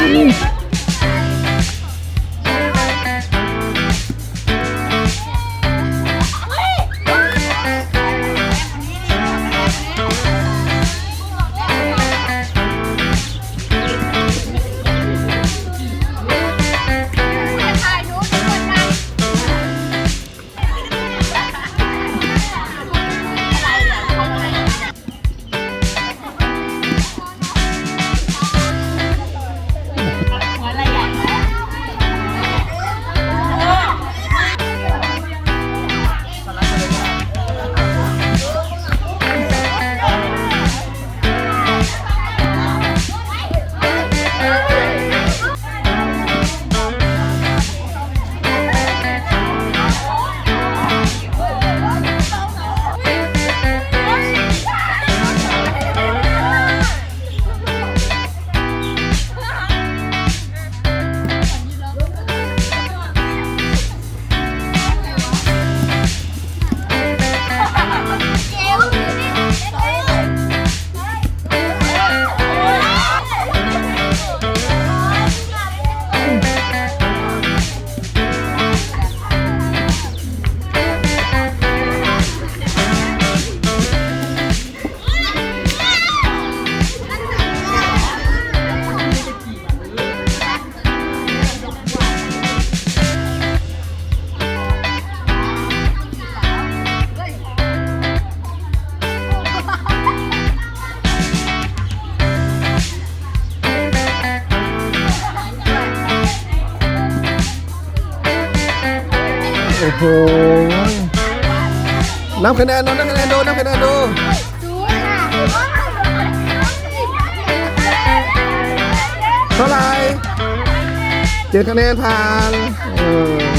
Amin. โอ้โหนับคะแนนดูนับคะแนนดูนับคะแนนดูเท่าไหร่เจ็ดคะแนนผ่านเออ